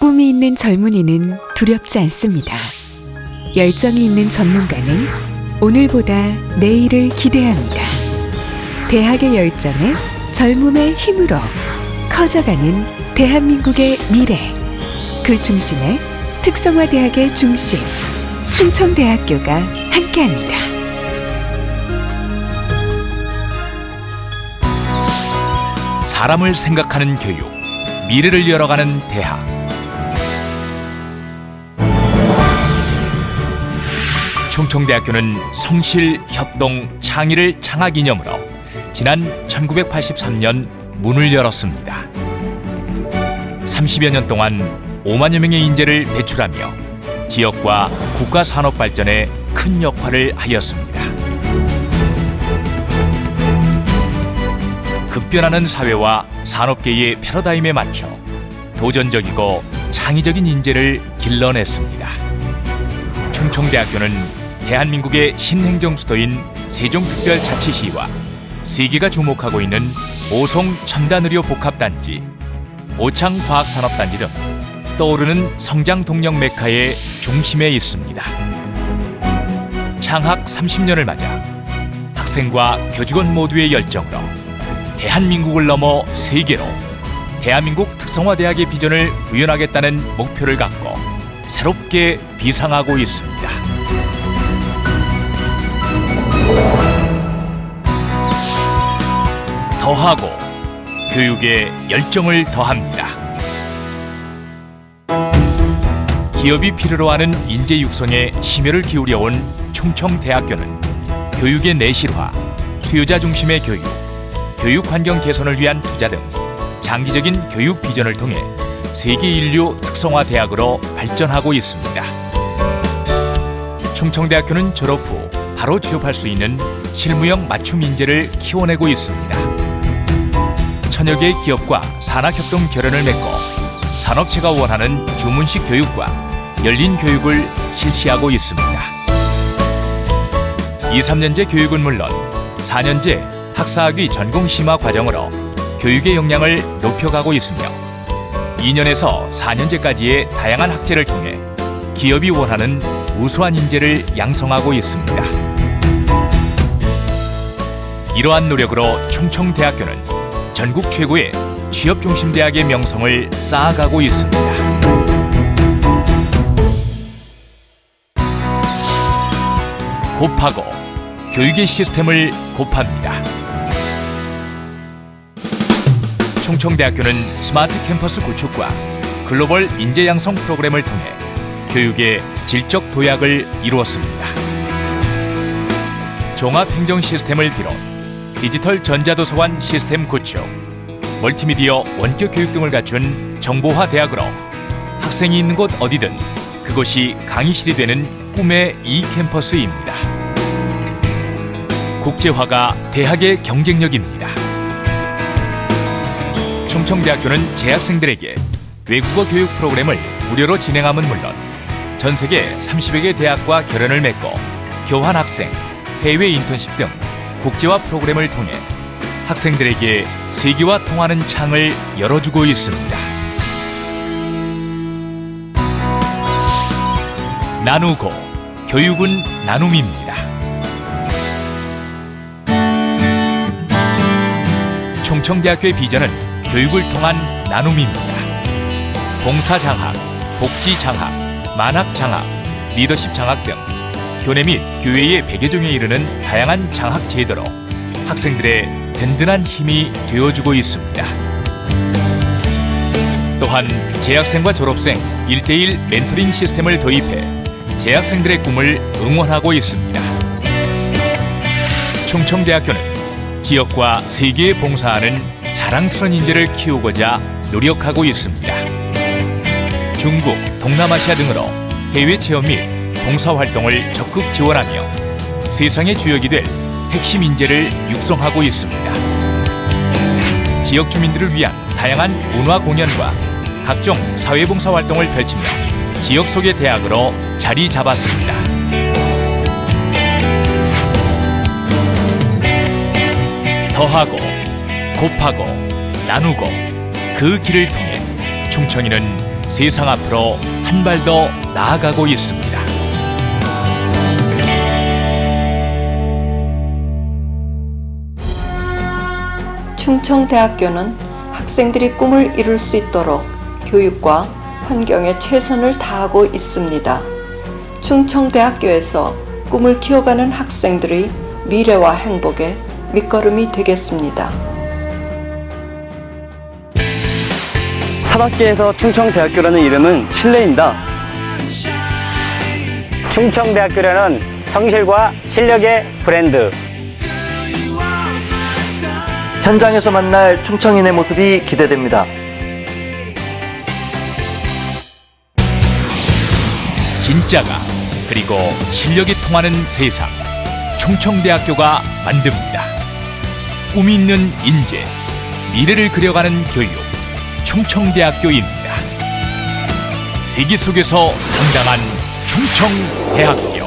꿈이 있는 젊은이는 두렵지 않습니다. 열정이 있는 전문가는 오늘보다 내일을 기대합니다. 대학의 열정에 젊음의 힘으로 커져가는 대한민국의 미래. 그 중심에 특성화대학의 중심, 충청대학교가 함께합니다. 사람을 생각하는 교육, 미래를 열어가는 대학. 충청대학교는 성실, 협동, 창의를 창학 기념으로 지난 1983년 문을 열었습니다. 30여 년 동안 5만여 명의 인재를 배출하며 지역과 국가 산업 발전에 큰 역할을 하였습니다. 급변하는 사회와 산업계의 패러다임에 맞춰 도전적이고 창의적인 인재를 길러냈습니다. 충청대학교는 대한민국의 신행정 수도인 세종특별자치시와 세계가 주목하고 있는 오송 첨단의료 복합단지, 오창 과학산업단지 등 떠오르는 성장 동력 메카의 중심에 있습니다. 창학 30년을 맞아 학생과 교직원 모두의 열정으로 대한민국을 넘어 세계로 대한민국 특성화대학의 비전을 구현하겠다는 목표를 갖고 새롭게 비상하고 있습니다. 더하고 교육에 열정을 더합니다. 기업이 필요로 하는 인재 육성에 심혈을 기울여 온 충청대학교는 교육의 내실화, 수요자 중심의 교육, 교육 환경 개선을 위한 투자 등 장기적인 교육 비전을 통해 세계 인류 특성화 대학으로 발전하고 있습니다. 충청대학교는 졸업 후 바로 취업할 수 있는 실무형 맞춤 인재를 키워내고 있습니다. 천여 개의 기업과 산학협동 결연을 맺고 산업체가 원하는 주문식 교육과 열린 교육을 실시하고 있습니다. 2, 3년제 교육은 물론 4년제 학사학위 전공 심화 과정으로 교육의 역량을 높여가고 있으며 2년에서 4년제까지의 다양한 학제를 통해 기업이 원하는 우수한 인재를 양성하고 있습니다. 이러한 노력으로 충청대학교는 전국 최고의 취업 중심 대학의 명성을 쌓아가고 있습니다. 곱하고 교육의 시스템을 곱합니다. 충청대학교는 스마트 캠퍼스 구축과 글로벌 인재 양성 프로그램을 통해 교육의 질적 도약을 이루었습니다. 종합 행정 시스템을 비롯 디지털 전자도서관 시스템 구축, 멀티미디어 원격 교육 등을 갖춘 정보화 대학으로 학생이 있는 곳 어디든 그곳이 강의실이 되는 꿈의 이 캠퍼스입니다. 국제화가 대학의 경쟁력입니다. 충청대학교는 재학생들에게 외국어 교육 프로그램을 무료로 진행함은 물론 전 세계 30여 개 대학과 결연을 맺고 교환 학생, 해외 인턴십 등 국제화 프로그램을 통해 학생들에게 세계와 통하는 창을 열어주고 있습니다. 나누고 교육은 나눔입니다. 충청대학교의 비전은 교육을 통한 나눔입니다. 봉사 장학, 복지 장학, 만학 장학, 리더십 장학 등 교내 및 교회의 100여 종에 이르는 다양한 장학 제도로 학생들의 든든한 힘이 되어주고 있습니다. 또한 재학생과 졸업생 1대1 멘토링 시스템을 도입해 재학생들의 꿈을 응원하고 있습니다. 충청대학교는 지역과 세계에 봉사하는 자랑스러운 인재를 키우고자 노력하고 있습니다. 중국, 동남아시아 등으로 해외 체험 및 봉사 활동을 적극 지원하며 세상의 주역이 될 핵심 인재를 육성하고 있습니다. 지역 주민들을 위한 다양한 문화 공연과 각종 사회봉사 활동을 펼치며 지역 속의 대학으로 자리 잡았습니다. 더하고 곱하고 나누고 그 길을 통해 충청이는 세상 앞으로 한 발 더 나아가고 있습니다. 충청대학교는 학생들이 꿈을 이룰 수 있도록 교육과 환경에 최선을 다하고 있습니다. 충청대학교에서 꿈을 키워가는 학생들의 미래와 행복의 밑거름이 되겠습니다. 산악계에서 충청대학교라는 이름은 실례입니다. 충청대학교라는 성실과 실력의 브랜드 현장에서 만날 충청인의 모습이 기대됩니다. 진짜가 그리고 실력이 통하는 세상 충청대학교가 만듭니다. 꿈이 있는 인재, 미래를 그려가는 교육 충청대학교입니다. 세계 속에서 당당한 충청대학교